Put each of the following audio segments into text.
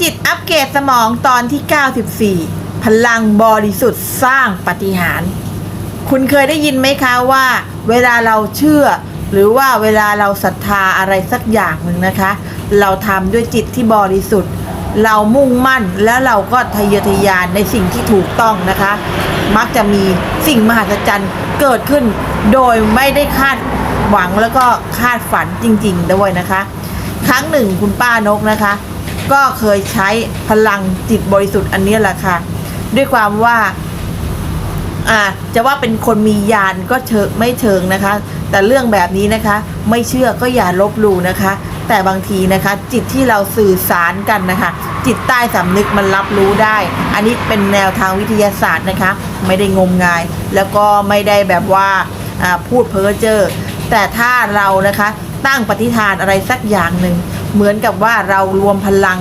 จิตอัปเกรดสมองตอนที่ 94 พลังบริสุทธิ์สร้างปฏิหาร คุณเคยได้ยินไหมคะว่า เวลาเราเชื่อ หรือว่าเวลาเราศรัทธาอะไรสักอย่างหนึ่งนะคะ เราทำด้วยจิตที่บริสุทธิ์ เรามุ่งมั่นแล้วเราก็ทะเยอทะยานในสิ่งที่ถูกต้องนะคะ มักจะมีสิ่งมหัศจรรย์เกิดขึ้น โดยไม่ได้คาดหวังแล้วก็คาดฝันจริง ๆ ด้วยนะคะ ครั้งหนึ่งคุณป้านกนะคะ ก็เคยใช้พลังจิตบริสุทธิ์อันนี้แหละค่ะ ด้วยความว่าอาจะว่าเป็นคนมียานก็เชิงไม่เชิงนะคะ แต่เรื่องแบบนี้นะคะ ไม่เชื่อก็อย่าลบหลู่นะคะ แต่บางทีนะคะ จิตที่เราสื่อสารกันนะคะ จิตใต้สำนึกมันรับรู้ได้ อันนี้เป็นแนวทางวิทยาศาสตร์นะคะ ไม่ได้งมงาย แล้วก็ไม่ได้แบบว่าอ่าพูดเพ้อเจ้อแต่ถ้าเรานะคะตั้งปฏิฐานอะไรสักอย่างหนึ่ง เหมือนกับว่าเรารวมพลัง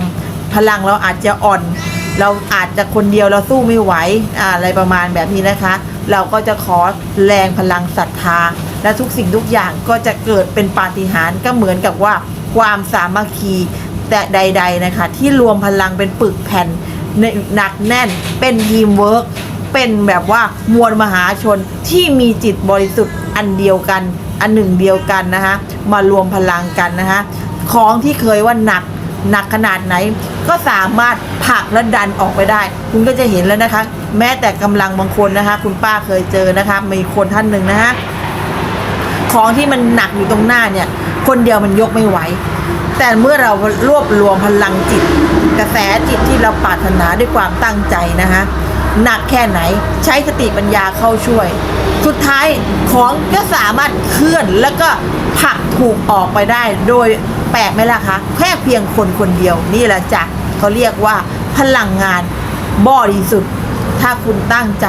พลังเราอาจจะอ่อน เราอาจจะคนเดียวเราสู้ไม่ไหวอะไรประมาณแบบนี้นะคะ เราก็จะขอแรงพลังศรัทธา และทุกสิ่งทุกอย่างก็จะเกิดเป็นปาฏิหาริย์ก็เหมือนกับว่าความสามัคคีแต่ใด ๆนะคะ ที่รวมพลังเป็นปึกแผ่นหนักแน่นเป็นทีมเวิร์กเป็นแบบว่ามวลมหาชนที่มีจิตบริสุทธิ์อันเดียวกัน อันหนึ่งเดียวกันนะคะมารวมพลังกันนะคะ ของที่เคยว่าหนักหนักขนาดไหน ก็สามารถผลักและดันออกไปได้ คุณก็จะเห็นแล้วนะคะ แม้แต่กำลังบางคนนะคะ คุณป้าเคยเจอนะคะ มีคนท่านหนึ่งนะคะของที่มันหนักอยู่ตรงหน้าเนี่ย คนเดียวมันยกไม่ไหว แต่เมื่อเรารวบรวมพลังจิต กระแสจิตที่เราปรารถนาด้วยความตั้งใจนะคะหนักแค่ไหนใช้สติปัญญาเข้าช่วย สุดท้ายของก็สามารถเคลื่อนแล้วก็ผลักถูกออกไปได้โดย แปลกไหมล่ะคะแค่เพียงคนคนเดียวนี่แหละจ้ะเขาเรียกว่าพลังงานบริสุทธิ์ถ้าคุณตั้งใจ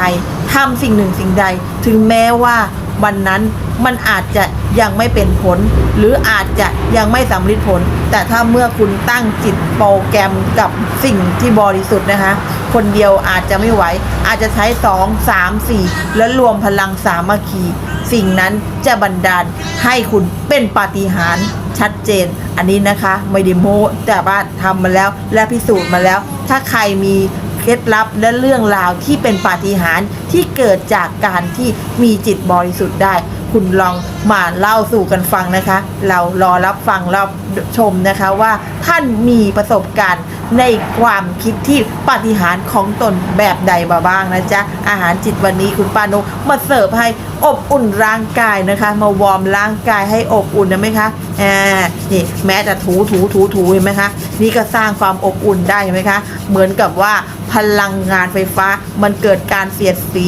ทำสิ่งหนึ่งสิ่งใด ถึงแม้ว่าวันนั้นมันอาจจะยังไม่เป็นผล หรืออาจจะยังไม่สำเร็จผล แต่ถ้าเมื่อคุณตั้งจิตโปรแกรมกับสิ่งที่บริสุทธิ์นะคะ คนเดียวอาจจะไม่ไหว อาจจะใช้ 2 3 4 แล้วรวมพลังสามัคคี สิ่งนั้นจะบันดาลให้คุณเป็นปาฏิหาริย์ ชัดเจน อันนี้นะคะไม่ได้โม้แต่ว่าทำมาแล้วและพิสูจน์มาแล้ว ถ้าใครมีเคล็ดลับและเรื่องราวที่เป็นปาฏิหาริย์ที่เกิดจากการที่มีจิตบริสุทธิ์ได้ คุณลอง มาเล่าสู่กันฟังนะคะ เรารอรับฟังรับชมนะคะว่าท่านมีประสบการณ์ในความคิดที่ปฏิหารของตนแบบใดมาบ้างนะจ๊ะ อาหารจิตวันนี้คุณป้านกมาเสิร์ฟให้อบอุ่นร่างกายนะคะ มาวอร์มร่างกายให้อบอุ่นนะไหมคะอ่านี่แม้จะถูถูถูถูเห็นไหมคะนี่ก็สร้างความอบอุ่นได้เห็นไหมคะเหมือนกับว่าพลังงานไฟฟ้ามันเกิดการเสียดสี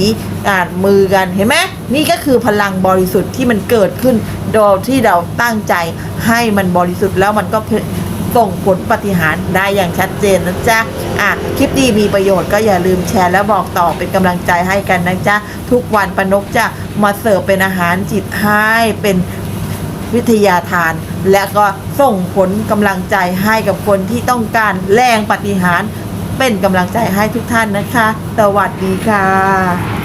อ่านมือกันเห็นไหมนี่ก็คือพลังบริสุทธิ์ที่มันเกิดดขึ้นโดยที่เราตั้งใจให้มันบริสุทธิ์แล้วมันก็ส่งผลปฏิหารได้อย่างชัดเจนนะจ๊ะ อะ คลิปดีมีประโยชน์ก็อย่าลืมแชร์และบอกต่อเป็นกำลังใจให้กันนะจ๊ะ ทุกวันปนกจะมาเสิร์ฟเป็นอาหารจิตให้เป็นวิทยาทาน และก็ส่งผลกำลังใจให้กับคนที่ต้องการแรงปฏิหาร เป็นกำลังใจให้ทุกท่านนะคะ สวัสดีค่ะ